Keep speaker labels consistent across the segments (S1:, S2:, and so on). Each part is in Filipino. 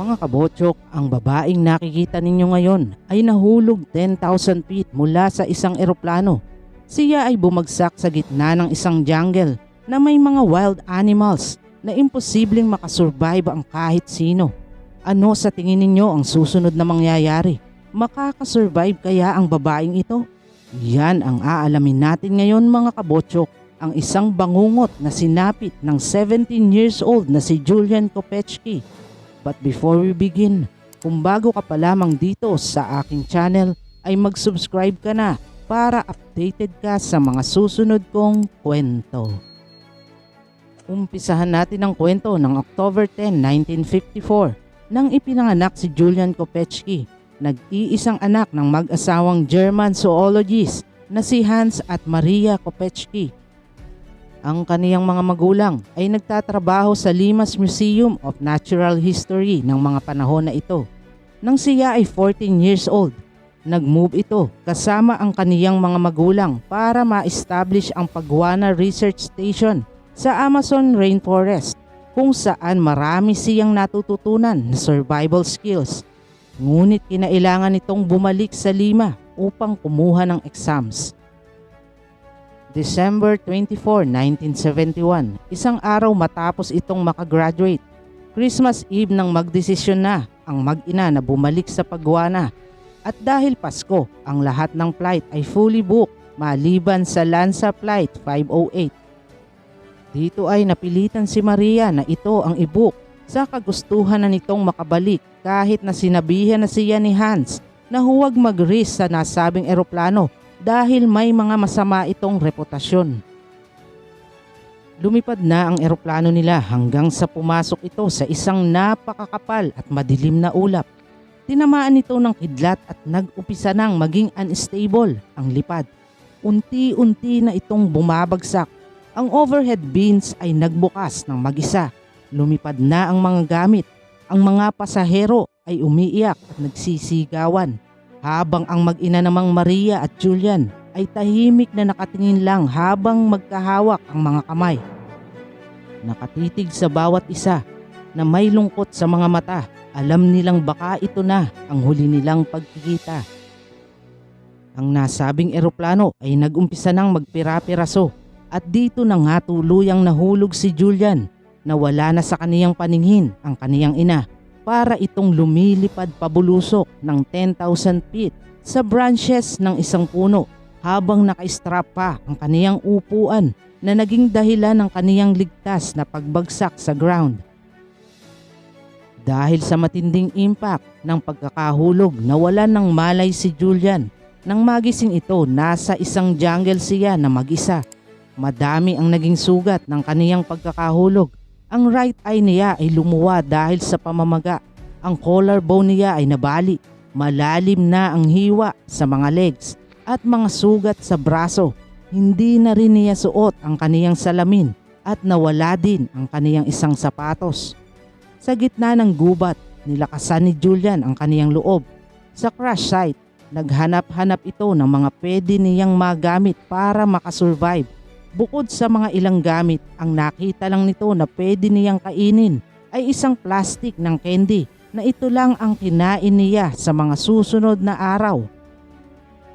S1: Mga kabotsok, ang babaeng nakikita ninyo ngayon ay nahulog 10,000 feet mula sa isang eroplano. Siya ay bumagsak sa gitna ng isang jungle na may mga wild animals na imposibleng makasurvive ang kahit sino. Ano sa tingin ninyo ang susunod na mangyayari? Makakasurvive kaya ang babaeng ito? Yan ang aalamin natin ngayon mga kabotsok. Ang isang bangungot na sinapit ng 17 years old na si Julian Kopechki. But before we begin, kung bago ka pa lamang dito sa aking channel ay mag-subscribe ka na para updated ka sa mga susunod kong kwento. Umpisahan natin ang kwento ng October 10, 1954 nang ipinanganak si Julian Kopechki, nag-iisang anak ng mag-asawang German zoologist na si Hans at Maria Kopechki. Ang kaniyang mga magulang ay nagtatrabaho sa Limas Museum of Natural History ng mga panahon na ito. Nang siya ay 14 years old, nag-move ito kasama ang kaniyang mga magulang para ma-establish ang Pagwana Research Station sa Amazon Rainforest kung saan marami siyang natututunan na survival skills. Ngunit kinailangan nitong bumalik sa Lima upang kumuha ng exams. December 24, 1971, isang araw matapos itong makagraduate. Christmas Eve nang magdesisyon na ang mag-ina na bumalik sa Pagwana. At dahil Pasko, ang lahat ng flight ay fully booked maliban sa Lanza Flight 508. Dito ay napilitan si Maria na ito ang i-book sa kagustuhan na nitong makabalik kahit na sinabihan na siya ni Hans na huwag mag-risk sa nasabing eroplano dahil may mga masama itong reputasyon. Lumipad na ang eroplano nila hanggang sa pumasok ito sa isang napakakapal at madilim na ulap. Tinamaan ito ng kidlat at nag-upisa nang maging unstable ang lipad. Unti-unti na itong bumabagsak. Ang overhead bins ay nagbukas ng mag-isa. Lumipad na ang mga gamit. Ang mga pasahero ay umiiyak at nagsisigawan habang ang mag-ina namang Maria at Julian ay tahimik na nakatingin lang habang magkahawak ang mga kamay. Nakatitig sa bawat isa na may lungkot sa mga mata, alam nilang baka ito na ang huli nilang pagkikita. Ang nasabing eroplano ay nagumpisa ng magpira-piraso at dito na nga tuluyang nahulog si Julian na wala na sa kaniyang paningin ang kaniyang ina para itong lumilipad pabulusok ng 10,000 feet sa branches ng isang puno habang naka-strap pa ang kaniyang upuan na naging dahilan ng kaniyang ligtas na pagbagsak sa ground. Dahil sa matinding impact ng pagkakahulog nawalan ng malay si Julian. Nang magising ito, nasa isang jungle siya na mag-isa. Madami ang naging sugat ng kaniyang pagkakahulog ang right eye niya ay lumuwa dahil sa pamamaga. Ang collarbone niya ay nabali. Malalim na ang hiwa sa mga legs at mga sugat sa braso. Hindi na rin niya suot ang kaniyang salamin at nawala din ang kaniyang isang sapatos. Sa gitna ng gubat, nilakasan ni Julian ang kaniyang loob. Sa crash site, naghanap-hanap ito ng mga pwede niyang magamit para makasurvive Bukod sa mga ilang gamit, ang nakita lang nito na pwede niyang kainin ay isang plastic ng candy na ito lang ang kinain niya sa mga susunod na araw.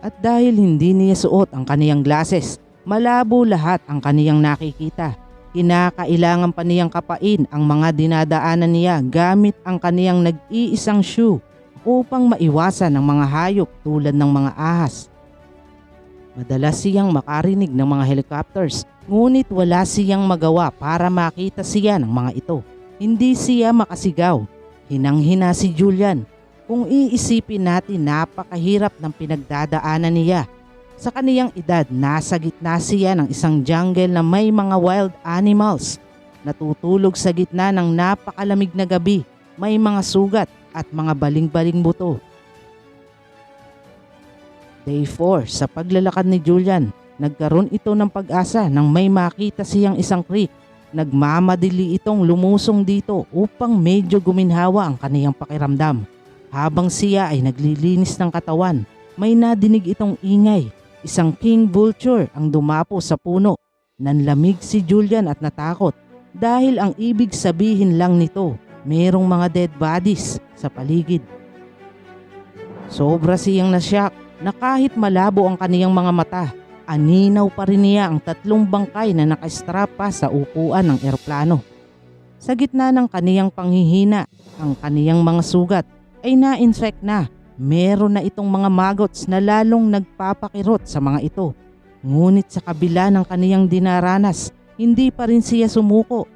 S1: At dahil hindi niya suot ang kaniyang glasses, malabo lahat ang kaniyang nakikita. Kinakailangan pa niyang kapain ang mga dinadaanan niya gamit ang kaniyang nag-iisang shoe upang maiwasan ang mga hayop tulad ng mga ahas Madalas siyang makarinig ng mga helicopters ngunit wala siyang magawa para makita siya ng mga ito. Hindi siya makasigaw. Hinang-hina si Julian. Kung iisipin natin napakahirap ng pinagdadaanan niya. Sa kaniyang edad, nasa gitna siya ng isang jungle na may mga wild animals. Natutulog sa gitna ng napakalamig na gabi. May mga sugat at mga baling-baling buto. Day 4 sa paglalakad ni Julian, nagkaroon ito ng pag-asa nang may makita siyang isang creek. Nagmamadili itong lumusong dito upang medyo guminhawa ang kaniyang pakiramdam. Habang siya ay naglilinis ng katawan, may nadinig itong ingay. Isang king vulture ang dumapo sa puno. Nanlamig si Julian at natakot dahil ang ibig sabihin lang nito merong mga dead bodies sa paligid. Sobra siyang nasyak na kahit malabo ang kaniyang mga mata, aninaw pa rin niya ang tatlong bangkay na nakastrap pa sa upuan ng eroplano. Sa gitna ng kaniyang panghihina, ang kaniyang mga sugat ay na-infect na. Meron na itong mga maggots na lalong nagpapakirot sa mga ito. Ngunit sa kabila ng kaniyang dinaranas, hindi pa rin siya sumuko.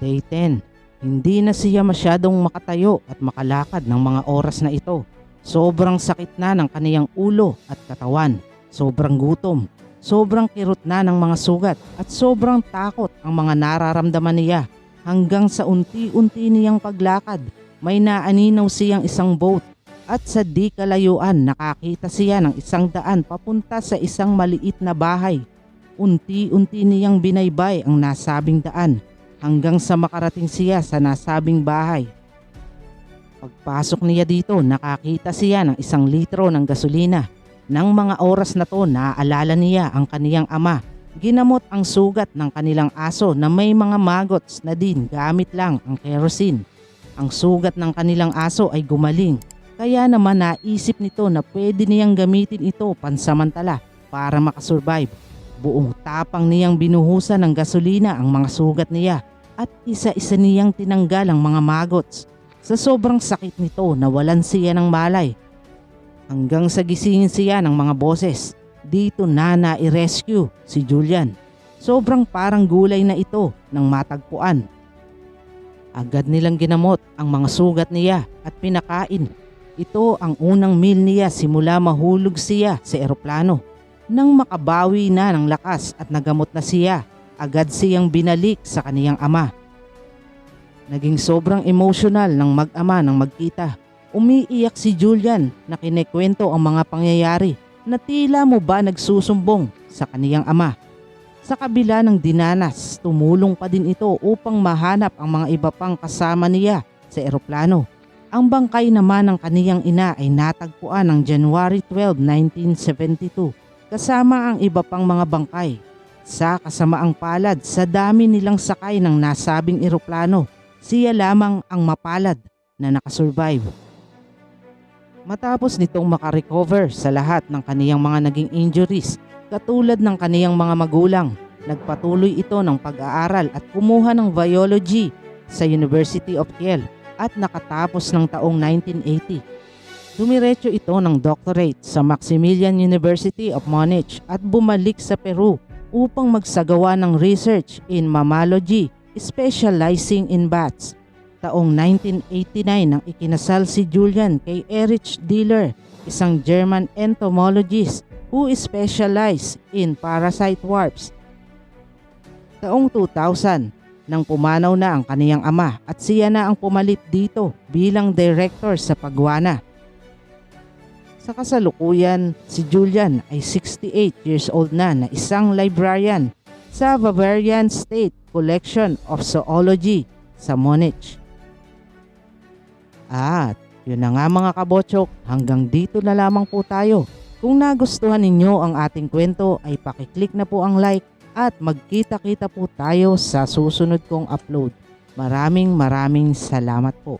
S1: Day 10, hindi na siya masyadong makatayo at makalakad ng mga oras na ito. Sobrang sakit na ng kaniyang ulo at katawan. Sobrang gutom. Sobrang kirot na ng mga sugat at sobrang takot ang mga nararamdaman niya. Hanggang sa unti-unti niyang paglakad, may naaninaw siyang isang boat at sa di kalayuan nakakita siya ng isang daan papunta sa isang maliit na bahay. Unti-unti niyang binaybay ang nasabing daan hanggang sa makarating siya sa nasabing bahay. Pagpasok niya dito, nakakita siya ng isang litro ng gasolina. Nang mga oras na to, naaalala niya ang kaniyang ama. Ginamot ang sugat ng kanilang aso na may mga maggots na din gamit lang ang kerosene. Ang sugat ng kanilang aso ay gumaling. Kaya naman naisip nito na pwede niyang gamitin ito pansamantala para makasurvive. Buong tapang niyang binuhusan ng gasolina ang mga sugat niya at isa-isa niyang tinanggal ang mga maggots. Sa sobrang sakit nito nawalan siya ng malay. Hanggang sa gisingin siya ng mga boses. Dito na na-rescue si Julian. Sobrang parang gulay na ito ng matagpuan. Agad nilang ginamot ang mga sugat niya at pinakain. Ito ang unang meal niya simula mahulog siya sa eroplano. Nang makabawi na ng lakas at nagamot na siya, agad siyang binalik sa kaniyang ama. Naging sobrang emotional ng mag-ama ng magkita. Umiiyak si Julian na kinekwento ang mga pangyayari na tila mo ba nagsusumbong sa kaniyang ama. Sa kabila ng dinanas, tumulong pa din ito upang mahanap ang mga iba pang kasama niya sa eroplano. Ang bangkay naman ng kaniyang ina ay natagpuan ng January 12, 1972 kasama ang iba pang mga bangkay. Sa kasamaang palad sa dami nilang sakay ng nasabing eroplano, siya lamang ang mapalad na nakasurvive. Matapos nitong makarecover sa lahat ng kaniyang mga naging injuries, katulad ng kaniyang mga magulang, nagpatuloy ito ng pag-aaral at kumuha ng biology sa University of Kiel at nakatapos ng taong 1980. Dumiretso ito ng doctorate sa Maximilian University of Munich at bumalik sa Peru upang magsagawa ng research in mammalogy specializing in bats. Taong 1989 nang ikinasal si Julian kay Erich Diller, isang German entomologist who specialized in parasite warps. Taong 2000 nang pumanaw na ang kaniyang ama at siya na ang pumalit dito bilang director sa pagwana. Sa kasalukuyan, si Julian ay 68 years old na na isang librarian sa Bavarian State Collection of Zoology sa Munich. At yun na nga mga kabotsok, hanggang dito na lamang po tayo. Kung nagustuhan ninyo ang ating kwento ay pakiclick na po ang like at magkita-kita po tayo sa susunod kong upload. Maraming maraming salamat po.